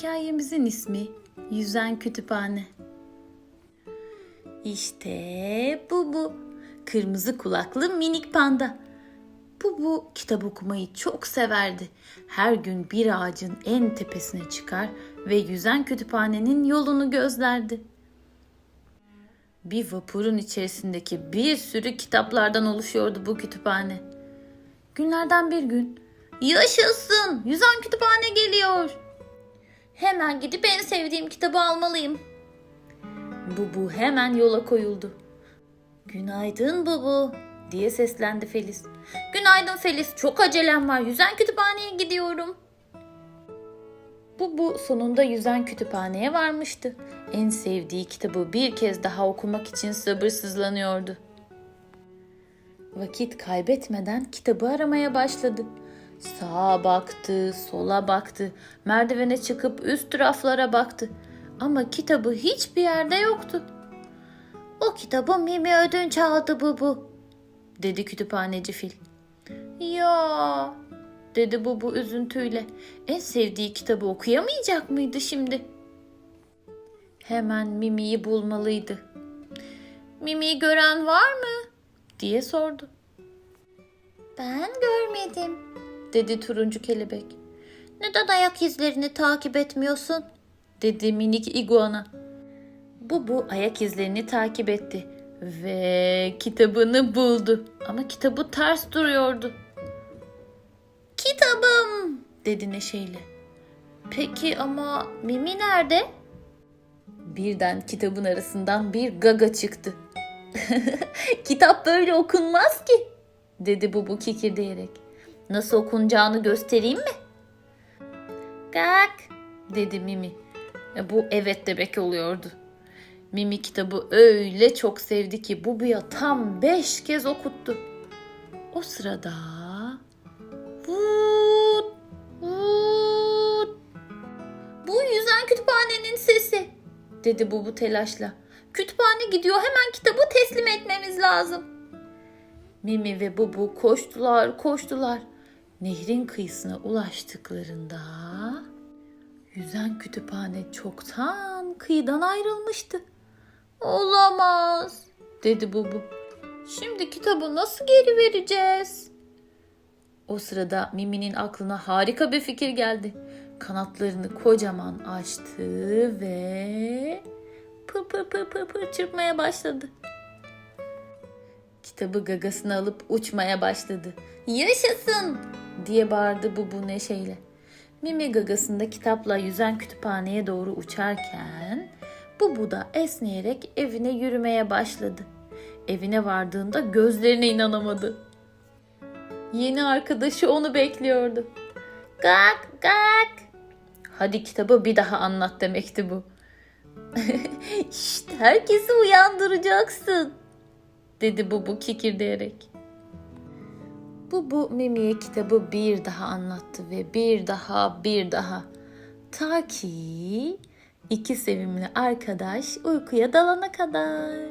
hikayemizin ismi Yüzen Kütüphane. İşte bu bu. Kırmızı kulaklı minik panda. Bu bu kitap okumayı çok severdi. Her gün bir ağacın en tepesine çıkar ve yüzen kütüphanenin yolunu gözlerdi. Bir vapurun içerisindeki bir sürü kitaplardan oluşuyordu bu kütüphane. Günlerden bir gün Yaşasın! Yüzen kütüphane geliyor. Hemen gidip en sevdiğim kitabı almalıyım. Bubu hemen yola koyuldu. Günaydın Bubu diye seslendi Feliz. Günaydın Feliz. Çok acelem var. Yüzen kütüphaneye gidiyorum. Bubu sonunda yüzen kütüphaneye varmıştı. En sevdiği kitabı bir kez daha okumak için sabırsızlanıyordu. Vakit kaybetmeden kitabı aramaya başladı. Sağa baktı, sola baktı, merdivene çıkıp üst raflara baktı. Ama kitabı hiçbir yerde yoktu. O kitabı Mimi ödünç aldı Bubu, dedi kütüphaneci fil. Ya, dedi Bubu üzüntüyle. En sevdiği kitabı okuyamayacak mıydı şimdi? Hemen Mimi'yi bulmalıydı. Mimi'yi gören var mı? diye sordu. Ben görmedim, dedi turuncu kelebek. Neden ayak izlerini takip etmiyorsun? dedi minik iguana. Bu bu ayak izlerini takip etti ve kitabını buldu. Ama kitabı ters duruyordu. Kitabım dedi neşeyle. Peki ama Mimi nerede? Birden kitabın arasından bir gaga çıktı. Kitap böyle okunmaz ki dedi Bubu kikirdeyerek. Nasıl okunacağını göstereyim mi? Gak dedi Mimi. E, Bu evet demek oluyordu. Mimi kitabı öyle çok sevdi ki Bubu'ya tam beş kez okuttu. O sırada vut vut bu yüzen kütüphanenin sesi dedi Bubu telaşla. Kütüphane gidiyor hemen kitabı teslim etmemiz lazım. Mimi ve Bubu koştular koştular. Nehrin kıyısına ulaştıklarında yüzen kütüphane çoktan kıyıdan ayrılmıştı. Olamaz dedi Bubu. Şimdi kitabı nasıl geri vereceğiz? O sırada Mimi'nin aklına harika bir fikir geldi. Kanatlarını kocaman açtı ve pır pır pır pır pır çırpmaya başladı. Kitabı gagasına alıp uçmaya başladı. Yaşasın diye bağırdı Bubu neşeyle. Mimi gagasında kitapla yüzen kütüphaneye doğru uçarken Bubu da esneyerek evine yürümeye başladı. Evine vardığında gözlerine inanamadı. Yeni arkadaşı onu bekliyordu. Gak gak. Hadi kitabı bir daha anlat demekti bu. Şşt herkesi uyandıracaksın dedi Bubu kikirdeyerek. Bubu Mimi'ye kitabı bir daha anlattı ve bir daha bir daha. Ta ki iki sevimli arkadaş uykuya dalana kadar.